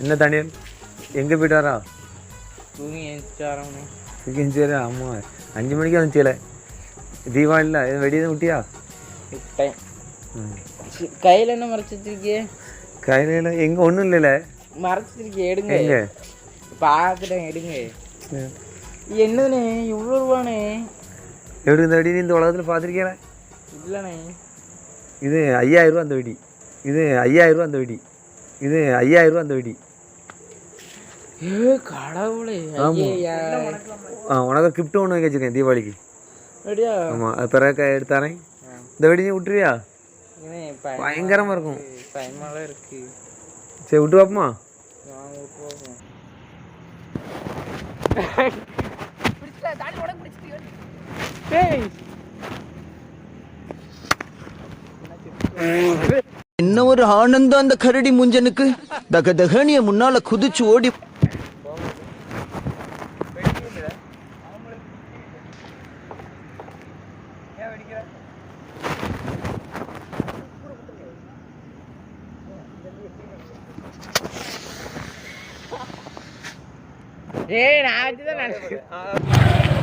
என்ன தனியன் எங்கே போயிட்டு வரா தூங்கி சரி ஆமா. அஞ்சு மணிக்கு வந்துச்சில தீபாவளியில் எதுவும் வெடி எதுவும் விட்டியா? கையில் என்ன மறைச்சு வச்சிருக்கியே? கையில் எங்கே ஒன்றும் இல்லைல்ல. மறைச்சிருக்கியே எடுங்க. எங்கே? பார்த்துட்டேன் எடுங்க. என்னதுண்ணே இவ்வளோ ரூபாண்ணே எப்படி இந்த வெடி இந்த உலகத்தில் பார்த்துருக்கீங்களா இல்லைண்ணே. இது ஐயாயிரம் ரூபா அந்த வெடி. இது ஐயாயிரம் ரூபா அந்த வெடி. இது ஐயாயிரம் ரூபா அந்த வெடி. ஏ கடவுளே ஆ உனக்கு கிஃப்ட் ஒன்று வச்சுருக்கேன் தீபாவளிக்கு. ரெடியா ஆமாம் அது பிறகு க- எடுத்தாரேன் இந்த வெடி நீ விட்டுருவியா ஏண்ணே பயங்கரமாக இருக்கும். பயமாலாம் இருக்கு. சரி விட்டு பார்ப்போமா போகும் என்ன ஒரு ஆனந்தம் அந்த கரடி முஞ்சனுக்கு? தக தகனிய முன்னால குதிச்சு ஓடி ஏய் நான் வச்சுதான் நினைச்சேன்.